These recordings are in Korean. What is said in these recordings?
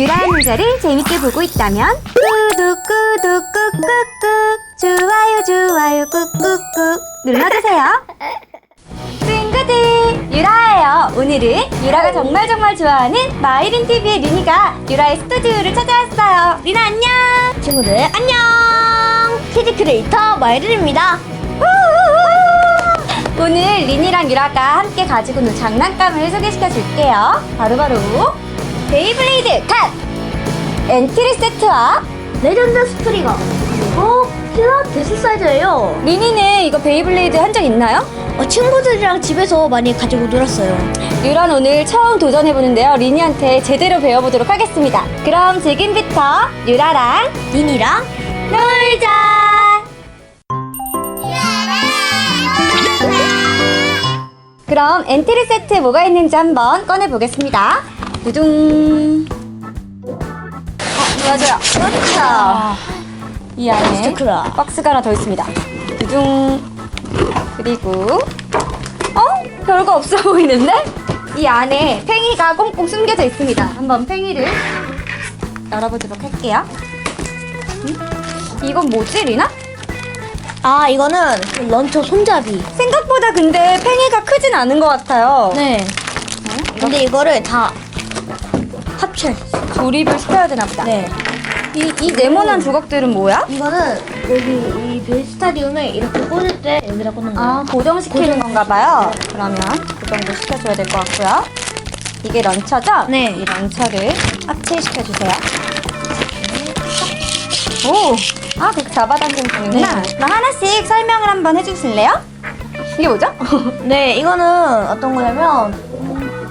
유라의 문제를 재밌게 보고 있다면 구독 구독 꾹꾹꾹 좋아요 좋아요 꾹꾹꾹 눌러주세요. 친구들 유라예요. 오늘은 유라가 정말 정말 좋아하는 마이린 TV의 리니가 유라의 스튜디오를 찾아왔어요. 리나 안녕! 친구들 안녕! 키즈 크리에이터 마이린입니다. 오늘 리니랑 유라가 함께 가지고 놀 장난감을 소개시켜 줄게요. 바로바로 베이블레이드 컷! 엔트리 세트와 레전드 스프리거 그리고 킬러 데스 사이즈예요 리니는 이거 베이블레이드 한 적 있나요? 어, 친구들이랑 집에서 많이 가지고 놀았어요 유라는 오늘 처음 도전해보는데요. 리니한테 제대로 배워보도록 하겠습니다. 그럼 지금부터 유라랑 니니랑 놀자! 그럼 엔트리 세트에 뭐가 있는지 한번 꺼내보겠습니다. 두둥. 어, 맞아요. 그렇죠. 이 안에 크다. 박스가 하나 더 있습니다. 두둥. 그리고 어? 별거 없어 보이는데? 이 안에 팽이가 꽁꽁 숨겨져 있습니다. 한번 팽이를 열어보도록 할게요. 음? 이건 뭐지, 리나? 아 이거는 그 런처 손잡이 생각보다 근데 팽이가 크진 않은 것 같아요. 네 근데 이거를 다 합쳐 조립을 시켜야 되나 보다. 네 이, 이 네모난 조각들은 뭐야? 이거는 여기 이 베이스타디움에 이렇게 꽂을 때 여기다 꽂는 거예요 아, 고정시키는 건가 봐요. 그러면 고정도 시켜줘야 될 것 같고요. 이게 런처죠? 네. 이 런처를 합체시켜주세요. 오! 아, 그렇게 잡아당기는 중이구나. 네. 그럼 하나씩 설명을 한번 해주실래요? 이게 뭐죠? 네, 이거는 어떤 거냐면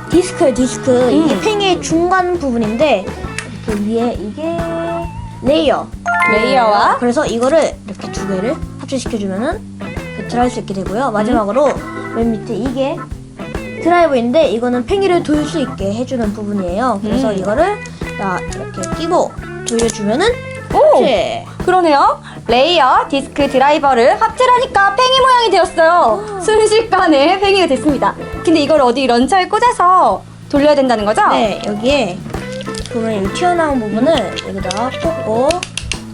디스크예요, 디스크. 이게 음. 중간 부분인데 이렇게 위에 이게 레이어. 레이어와? 그래서 이거를 이렇게 두 개를 합체시켜주면은 배틀할 수 있게 되고요. 마지막으로 맨 밑에 이게 드라이버인데 이거는 팽이를 돌 수 있게 해주는 부분이에요. 그래서 음. 이거를 딱 이렇게 끼고 돌려주면은 오! 합체. 그러네요. 레이어, 디스크, 드라이버를 합체하니까 팽이 모양이 되었어요. 순식간에 팽이가 됐습니다. 근데 이걸 어디 런처에 꽂아서 돌려야 된다는 거죠? 네, 여기에 보면 이 튀어나온 부분을 여기다 꽂고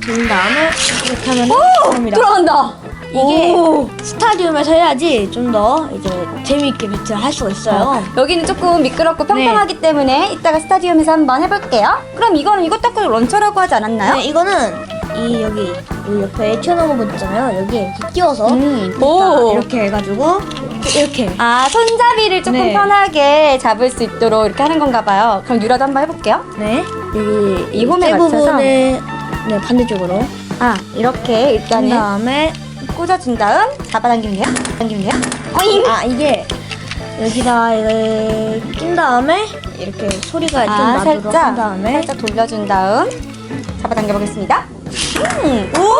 돌린 다음에 이렇게 하면 오! 됩니다. 돌아간다. 이게 오. 스타디움에서 해야지 좀 더 이제 재미있게 배틀 할 수가 있어요. 여기는 조금 미끄럽고 평평하기 때문에 이따가 스타디움에서 한번 해볼게요. 그럼 이거는 이것 닦고 런처라고 하지 않았나요? 네, 이거는 이 여기 이 옆에 튀어나온 부분 있잖아요. 여기에 이렇게 끼워서 음. 오. 오. 이렇게 해가지고 이렇게 아, 손잡이를 조금 네. 편하게 잡을 수 있도록 이렇게 하는 건가 봐요. 그럼 유라도 한번 해볼게요. 네 여기 이 홈에 때 맞춰서? 부분을 네 반대쪽으로 아, 이렇게 한 일단은 다음에 꽂아준 다음 잡아당기면 돼요. 당기면 돼요. 어잉! 아 이게 여기다 이걸 낀 다음에 이렇게 소리가 좀 아, 나도록 살짝, 한 다음에 살짝 돌려준 다음 잡아당겨 보겠습니다. 음. 오.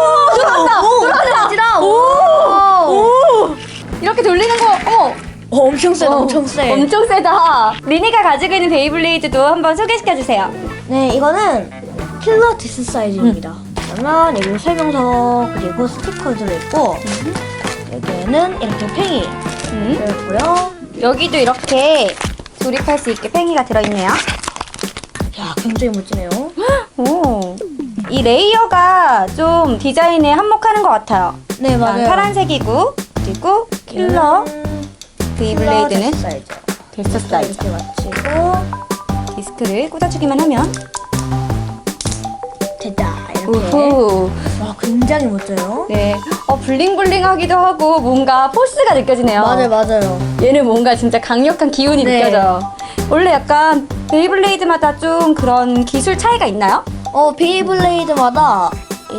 지다 오, 오, 이렇게 돌리는 거, 어머, 어, 엄청 세다 어, 엄청 세 엄청 세다. 리니가 가지고 있는 베이블레이드도 한번 소개시켜 주세요. 네 이거는 킬러 디스 사이즈입니다 그러면 여기 설명서 그리고 스티커 들어있고 여기에는 이렇게 팽이 음. 들어있고요 여기도 이렇게 조립할 수 있게 팽이가 들어있네요. 야 굉장히 멋지네요 오, 이 레이어가 좀 디자인에 한몫하는 것 같아요. 네 일단 파란색이고 그리고 디스 사이즈 데스 사이즈. 이렇게 맞추고 디스크를 꽂아주기만 하면 됐다 이렇게 우후 와 굉장히 멋져요 네, 어 블링블링하기도 하고 뭔가 포스가 느껴지네요. 맞아요 맞아요 얘는 뭔가 진짜 강력한 기운이 네. 느껴져요. 원래 약간 베이블레이드마다 좀 그런 기술 차이가 있나요? 어 베이블레이드마다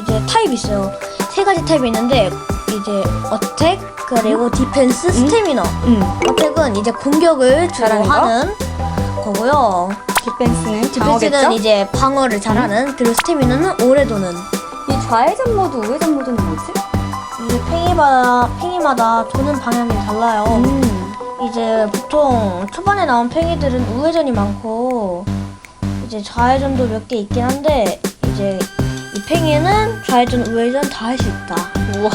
이제 타입이 있어요. 세 가지 타입이 있는데 이제 어택 그리고 디펜스, 스태미너. 음, 어택은 이제 공격을 주로 잘하는 거? 하는 거고요. 디펜스는 디펜스는 방어겠죠? 이제 방어를 잘하는 그리고 스태미너는 오래 도는. 이 좌회전 모드, 우회전 모드는 뭐지? 이 팽이마다 팽이마다 도는 방향이 달라요. 음, 이제 보통 초반에 나온 팽이들은 우회전이 많고 이제 좌회전도 몇 개 있긴 한데 이제 이 팽이는 좌회전 우회전 다 할 수 있다. 우와.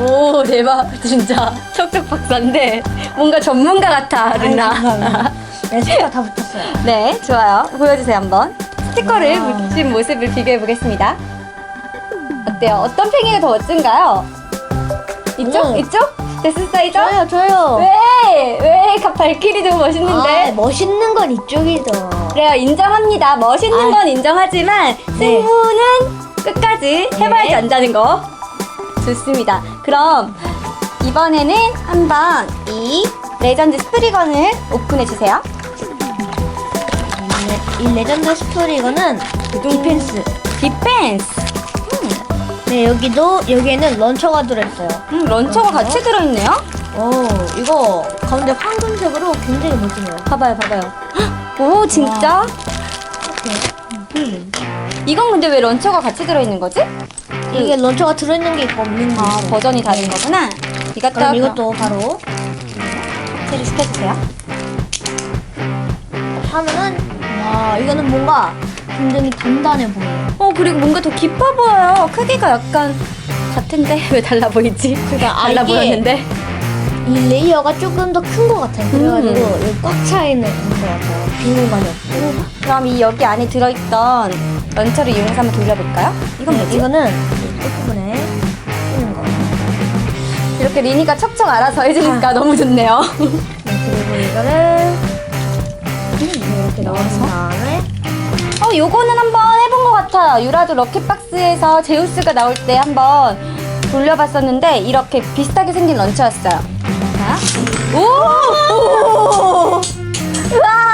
오, 대박. 진짜 척척 박사인데 뭔가 전문가 같아. 감사합니다. 네, 색깔 다 붙었어요. 네, 좋아요. 보여주세요, 한번. 스티커를 와. 붙인 모습을 비교해 보겠습니다. 어때요? 어떤 팽이가 더 멋진가요? 이쪽? 음. 이쪽? 데스 사이저? 저요 저요. 왜? 왜? 가- 발키리도 멋있는데. 아, 멋있는 건 이쪽이죠. 그래요, 인정합니다. 멋있는 아. 건 인정하지만 네. 승부는 끝까지 해봐야지 네. 안다는 거. 좋습니다. 그럼 이번에는 한번 이 레전드 스프리건을 오픈해 주세요. 이, 레- 레전드 스토리거는 디펜스. 디펜스. 네 여기도 여기에는 런처가 들어있어요. 음, 런처가 그렇죠. 같이 들어있네요. 오 이거 가운데 황금색으로 굉장히 멋지네요. 봐봐요, 봐봐요. 헉, 오, 진짜? 이건 근데 왜 런처가 같이 들어있는 거지? 이게 런처가 들어있는 게 있고 없는 게 아, 있어요. 버전이 다른 거구나. 이것도 그럼 이것도 바로 체리 시켜주세요. 하면은 와 이거는 뭔가 굉장히 단단해 보여요. 어, 그리고 뭔가 더 깊어 보여요. 크기가 약간 같은데? 왜 달라 보이지? 그러니까 아, 달라 이게 보였는데? 이 레이어가 조금 더 큰 것 같아요. 그래가지고 음. 여기 꽉차 있는 것 같아요. 빈 공간이 없고. 그럼 이 여기 안에 들어있던 런처를 이용해서 한번 돌려볼까요? 이건 뭐지? 이거는 이 끝부분에 쓰는 거. 이렇게 리니가 척척 알아서 해주니까 너무 좋네요. 네, 그리고 이거를 이렇게 넣은 다음에 어, 요거는 한번 해본 것 같아요. 유라도 럭키박스에서 제우스가 나올 때 한번 돌려봤었는데 이렇게 비슷하게 생긴 런처였어요. 자, 오! 오! 우와!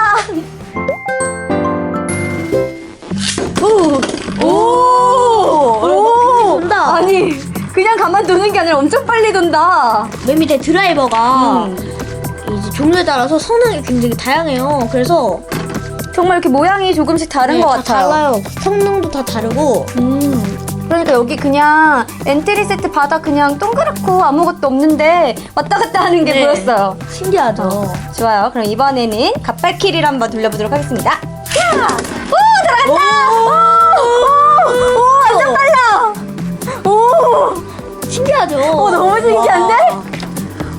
가만 두는 게 아니라 엄청 빨리 돈다. 맨 밑에 드라이버가 음. 이제 종류에 따라서 성능이 굉장히 다양해요. 그래서 정말 이렇게 모양이 조금씩 다른 네, 것 다 같아요. 달라요. 성능도 다 다르고 음. 그러니까 여기 그냥 엔트리 세트 바닥 그냥 동그랗고 아무것도 없는데 왔다 갔다 하는 게 네. 보였어요. 신기하죠. 좋아요. 그럼 이번에는 갑발키리를 한번 돌려보도록 하겠습니다. 야! 오! 들어간다! 오! 오! 오! 완전 빨라! 오! 신기하죠. 오, 너무 신기한데?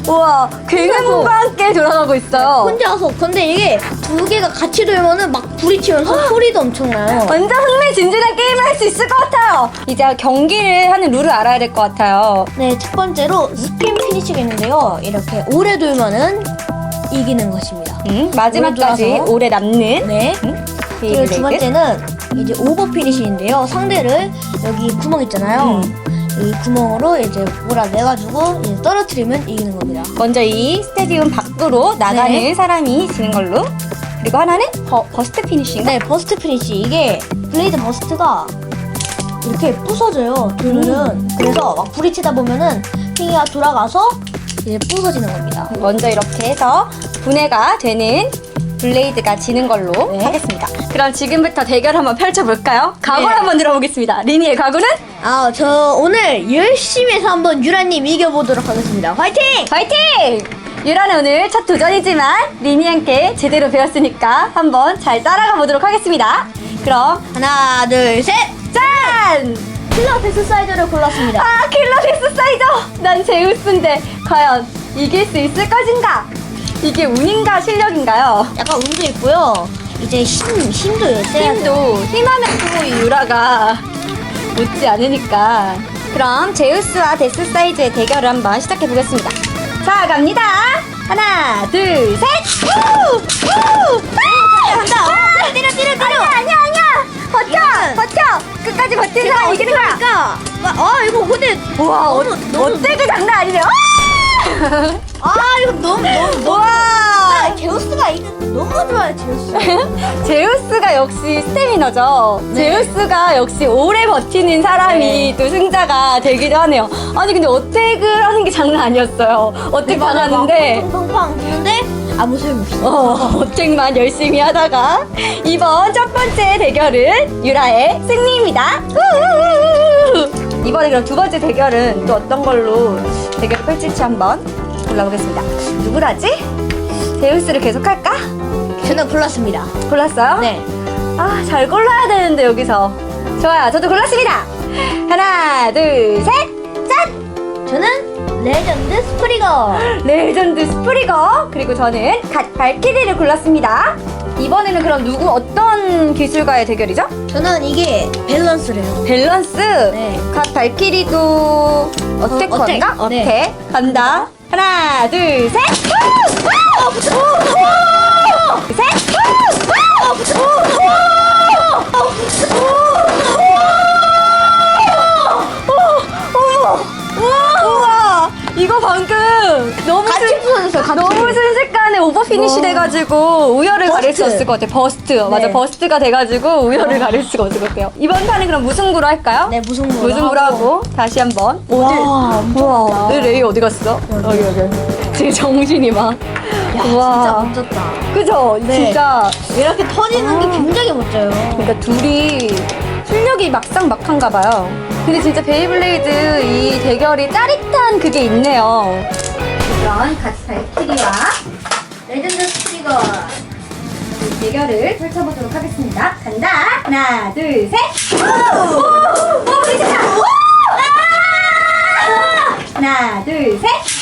우와, 굉음과 함께 돌아가고 있어요. 혼자서 근데 이게 두 개가 같이 돌면은 막 부딪히면서 소리도 엄청 나요. 완전 흥미진진한 게임을 할 수 있을 것 같아요. 이제 경기를 하는 룰을 알아야 될 것 같아요. 네, 첫 번째로 스핀 피니시가 있는데요. 이렇게 오래 돌면은 이기는 것입니다. 음, 마지막까지 오래 돌아서. 오래 남는 네. 음, 그리고 두. 번째는 이제 오버 피니시인데요. 상대를 여기 구멍 있잖아요. 이 구멍으로 이제 몰아내가지고 이제 떨어뜨리면 이기는 겁니다. 먼저 이 스테디움 밖으로 나가는 네. 사람이 지는 걸로. 그리고 하나는 버, 버스트 피니쉬인가? 네, 버스트 피니시 이게 블레이드 버스트가 이렇게 부서져요. 돌면은 음. 그래서 막 부딪히다 보면은 핑이가 돌아가서 이제 부서지는 겁니다. 먼저 이렇게 해서 분해가 되는 블레이드가 지는 걸로 네. 하겠습니다. 그럼 지금부터 대결 한번 펼쳐볼까요? 각오를 네. 한번 들어보겠습니다. 리니의 각오는? 아, 저 오늘 열심히 해서 한번 유라님 이겨보도록 하겠습니다. 화이팅! 화이팅! 유라는 오늘 첫 도전이지만 리니한테 제대로 배웠으니까 한번 잘 따라가 보도록 하겠습니다. 그럼 하나, 둘, 셋! 짠! 킬러 데스 사이드를 골랐습니다. 아 킬러 데스 사이저! 난 제우스인데 과연 이길 수 있을 것인가? 이게 운인가 실력인가요? 약간 운도 있고요. 이제 힘, 힘도 세야 돼요. 힘도 힘하면 또이 유라가 못지 않으니까 그럼 제우스와 데스 사이즈의 대결을 한번 시작해 보겠습니다 자 갑니다 하나 둘 셋 우! 우! 아! 간다. 아! 때려, 때려, 때려. 아니야 아니야 아니야 버텨 버텨 끝까지 버티는 사람 이기는 거야. 아, 이거 근데 우와 어, 너무, 너무- 어때그 장난 아니네요 아, 이거 너무 너무 너무. 아, 제우스가 이거 너무 좋아요, 제우스. 제우스가 역시 스태미너죠. 네. 제우스가 역시 오래 버티는 사람이 또 승자가 되기도 하네요. 아니 근데 어택을 하는 게 장난 아니었어요. 어택 팡팡팡 부는데 아무 소용 없어. 어, 어택만 열심히 하다가 이번 첫 번째 대결은 유라의 승리입니다. 우우우우. 이번에 그럼 두 번째 대결은 또 어떤 걸로 대결을 펼칠지 한번 골라보겠습니다. 누구라지? 제우스를 계속 할까? 저는 골랐습니다. 골랐어요? 네. 아, 잘 골라야 되는데, 여기서. 좋아요. 저도 골랐습니다. 하나, 둘, 셋, 짠! 저는 레전드 스프리거. 레전드 스프리거. 그리고 저는 갓 발키리를 골랐습니다. 이번에는 그럼 누구 어떤 기술가의 대결이죠? 저는 이게 밸런스래요. 밸런스. 네. 갓 발키리도 어택 어, 어택. 건가? 어택. 네. 간다. 하나, 둘, 셋. 셋. 우와! 이거 방금 너무 같이. 너무 순식간에 오버 피니시 와. 돼가지고 우열을 가릴 수 버스트. 없을 것 같아. 버스트. 맞아, 네. 버스트가 돼가지고 우열을 가릴 수가 없을 것 같아요. 이번 판은 그럼 무승부로 할까요? 네, 무승부로 무승부로 하고 다시 한번. 와, 우와, 내 레이 어디 갔어? 여기, 여기. 제 정신이 막. 야, 우와. 진짜 멋졌다. 그죠? 네. 진짜. 이렇게 터지는 게 아. 굉장히 멋져요. 그러니까 둘이 실력이 막상 막한가 봐요. 근데 진짜 베이블레이드 이 대결이 짜릿한 그게 있네요. 그런 같이 발키리와 레전드 스티거 이 대결을 펼쳐보도록 하겠습니다. 간다. 하나, 둘, 셋. 오! 오! 부딪혔다. 오! 아! 하나, 둘, 셋.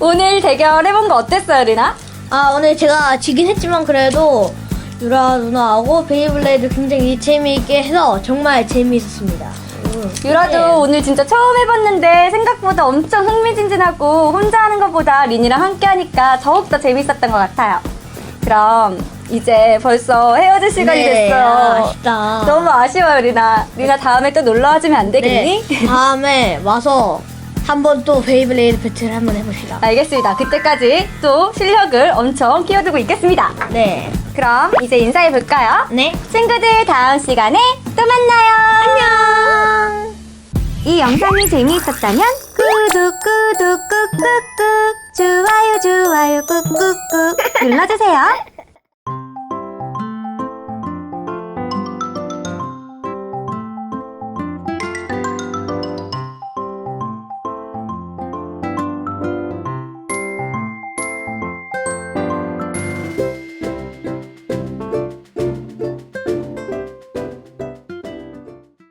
오늘 대결 해본 거 어땠어요, 리나? 아, 오늘 제가 지긴 했지만 그래도 유라 누나하고 베이블레이드 굉장히 재미있게 해서 정말 재미있었습니다. 유라도 네. 오늘 진짜 처음 해봤는데 생각보다 엄청 흥미진진하고 혼자 하는 것보다 리니랑 함께 하니까 더욱더 재밌었던 것 같아요. 그럼 이제 벌써 헤어질 시간이 네, 됐어요. 아, 아쉽다. 너무 아쉬워요, 리나. 리나 다음에 또 놀러 와주면 안 되겠니? 네, 다음에 와서 한번 또 베이블레이드 배틀 한번 해봅시다. 알겠습니다. 그때까지 또 실력을 엄청 키워두고 있겠습니다. 네. 그럼 이제 인사해 볼까요? 네. 친구들 다음 시간에 또 만나요. 안녕. 이 영상이 재미있었다면 구독 구독 꾹꾹꾹 좋아요 좋아요 꾹꾹꾹 눌러주세요.